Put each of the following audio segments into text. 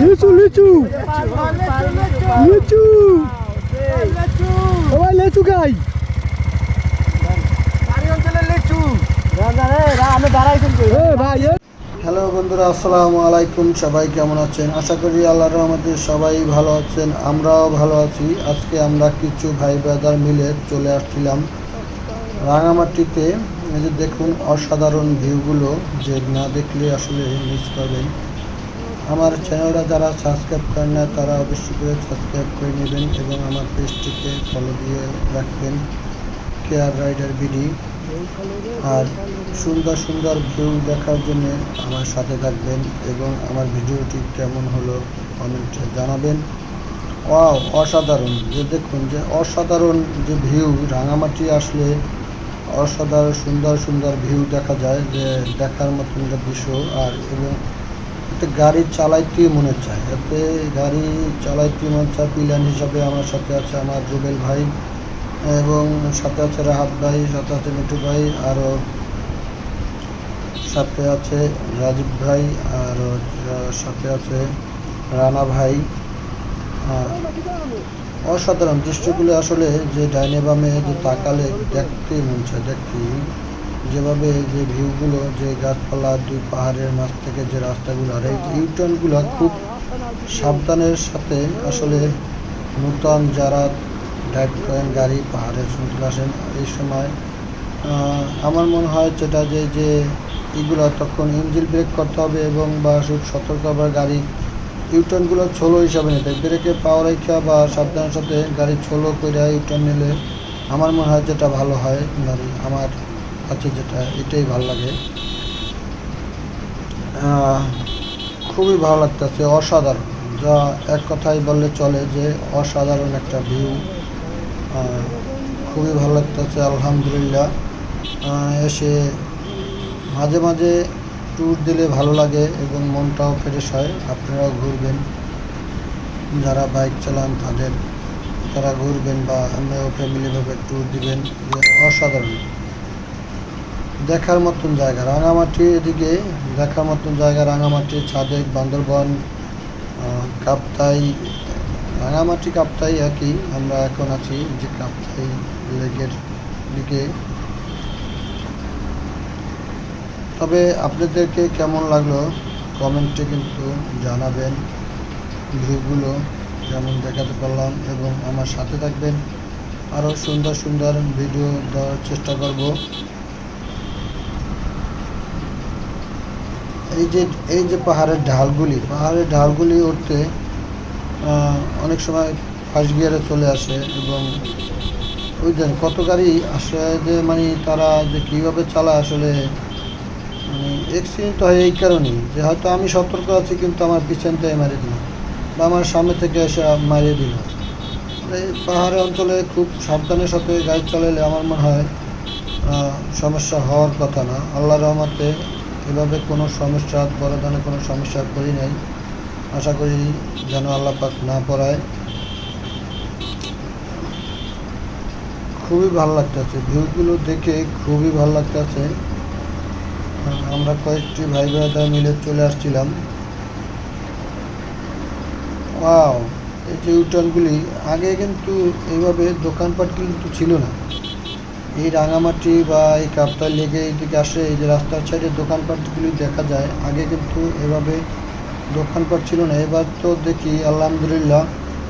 লিচু লিচু। লিচু। ভাই লিচু এ হ্যালো বন্ধুরা, আসসালামু আলাইকুম। সবাই কেমন আছেন? আশা করি আল্লাহর রহমতে সবাই ভালো আছেন, আমরাও ভালো আছি। আজকে আমরা কিছু ভাই ব্রাদার মিলে চলে আসছিলাম রাঙামাটিতে। এই যে দেখুন, অসাধারণ ভিউগুলো। যে না দেখলে আসলে মিস করবেন। আমার চ্যানেলটা যারা সাবস্ক্রাইব করেন না তারা অবশ্যই করে সাবস্ক্রাইব করে নেবেন এবং আমার পেজটিকে ফলো দিয়ে রাখবেন কেয়ার রাইডার বিডি আর সুন্দর সুন্দর ভিউ দেখার জন্য আমার সাথে থাকবেন এবং আমার ভিডিওটি কেমন হলো কমেন্টে জানাবেন। ওয়াও অসাধারণ। যে দেখুন যে অসাধারণ যে ভিউ রাঙামাটি আসলে অসাধারণ সুন্দর সুন্দর ভিউ দেখা যায়, যে দেখার মতন একটা দৃশ্য। আর এবং এতে গাড়ি চালাইতে মনে চায়। এতে গাড়ি চালাইতে মনে চায়, পিলান হিসাবে আমার সাথে আছে আমার রুবেল ভাই এবং সাথে আছে রাহাত ভাই, সাথে আছে মিঠু ভাই আরও সাথে আছে রাজীব ভাই, আর সাথে আছে রানা ভাই। অসাধারণ দৃশ্যগুলো আসলে যে ডাইনে বামে যে তাকালে দেখতে মন চায় দেখতে যেভাবে যে ভিউগুলো, যে গাছপালা, দুই পাহাড়ের মাঝ থেকে যে রাস্তাগুলো, আর এই ইউটার্নগুলো খুব সাবধানের সাথে আসলে নূতন যারা ড্রাইভ করেন, গাড়ি, পাহাড়ের শুনতে আসেন, এই সময় আমার মনে হয় যেটা যে যে এগুলো তখন ইঞ্জিন ব্রেক করতে হবে এবং বা খুব সতর্ক আবার গাড়ি ইউটার্নগুলো ছোলো হিসাবে নিতে ব্রেকে পাওয়ার রেখা বা সাবধানের সাথে গাড়ি ছোলো করে ইউটার্ন নিলে আমার মনে হয় যেটা ভালো হয়। গাড়ি আমার কাছে যেটা, এটাই ভালো লাগে। খুবই ভালো লাগতেছে, অসাধারণ। যা এক কথাই বললে চলে যে, অসাধারণ একটা ভিউ খুবই ভালো লাগতেছে, আলহামদুলিল্লাহ। এসে মাঝে মাঝে ট্যুর দিলে ভালো লাগে এবং মনটাও ফ্রেশ হয়। আপনারাও ঘুরবেন, যারা বাইক চালান তাদের, তারা ঘুরবেন বা এমনিও ফ্যামিলিভাবে ট্যুর দিবেন। অসাধারণ। দেখার মতন জায়গা। রাঙামাটি এদিকে দেখার মতন জায়গা, রাঙামাটি ছাদেক বান্দরবন কাপ্তাই। রাঙামাটি, কাপ্তাই একই, আমরা এখন আছি যে কাপ্তাই লেকের দিকে। তবে আপনাদেরকে কেমন লাগল কমেন্টে কিন্তু জানাবেন। ভিউগুলো যেমন দেখাতে পারলাম এবং আমার সাথে থাকবেন। আরও সুন্দর সুন্দর ভিডিও দেওয়ার চেষ্টা করব। এই যে এই যে পাহাড়ের ঢালগুলি পাহাড়ের ঢালগুলি উঠতে অনেক সময় ফার্স্ট গিয়ারে চলে আসে এবং দেন কত গাড়ি আসে যে মানে তারা যে কীভাবে চালায় আসলে মানে অ্যাক্সিডেন্ট হয় এই কারণেই যে হয়তো আমি সতর্ক আছি কিন্তু আমার পিছন থেকে মারি দিল বা আমার সামনে থেকে এসে মারিয়ে দিল। এই পাহাড়ে অঞ্চলে খুব সাবধানের সাথে গাড়ি চালালে আমার মনে হয় সমস্যা হওয়ার কথা না। আল্লাহ রহমতে এভাবে কোনো সমস্যা বড় ধরনের কোনো সমস্যা করি নাই। আশা করি যেন আল্লাহ পাক না পড়ায়। খুবই ভালো লাগতেছে। ভিউগুলো দেখে খুবই ভালো লাগতেছে। আমরা কয়েকটি ভাই ব্রাদার মিলে চলে আসছিলাম। ওয়াও, এই যে ইউটার্নগুলি আগে কিন্তু এইভাবে দোকানপাট কিন্তু ছিল না। এই রাঙামাটি বা এই কাপ্তাই লেগে এদিকে আসে, এই যে রাস্তার সাইডে দোকানপাটগুলি দেখা যায়। আগে কিন্তু এভাবে দোকানপাট ছিল না। এবার তো দেখি, আলহামদুলিল্লাহ,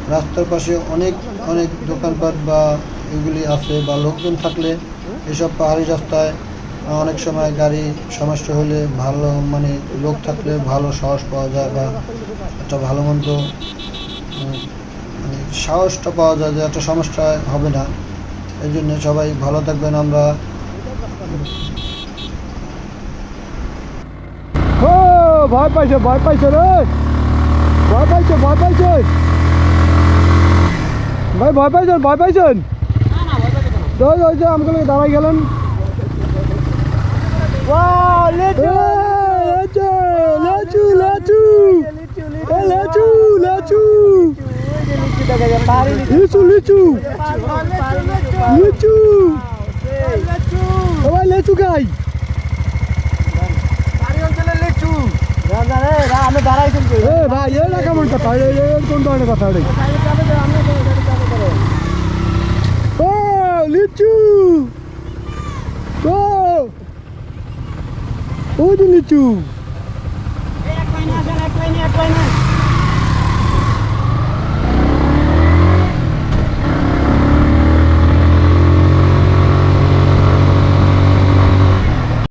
রাস্তার পাশে অনেক অনেক দোকানপাট বা এগুলি আছে বা লোকজন থাকলে এসব পাহাড়ি রাস্তায় অনেক সময় গাড়ি সমস্যা হলে ভালো মানে লোক থাকলে ভালো সাহস পাওয়া যায় বা একটা ভালো মন্দ মানে সাহসটা পাওয়া যায় যে একটা সমস্যা হবে না। এই জন্য সবাই ভালো থাকবেন আমরা। ভয় পাইছে ভয় পাইছে রে। ভয় পাইছে ভয় পাইছে। ভাই ভয় পাইছেন ভয় পাইছেন? ওই যে আমাকে দাঁড়াই গেলেন। লেচু লেচু লেচু। লেচু। লেচু খাই। ভাই এটা কেমন কথা কোন ধরনের কথা ও লিচু। ও লিচু।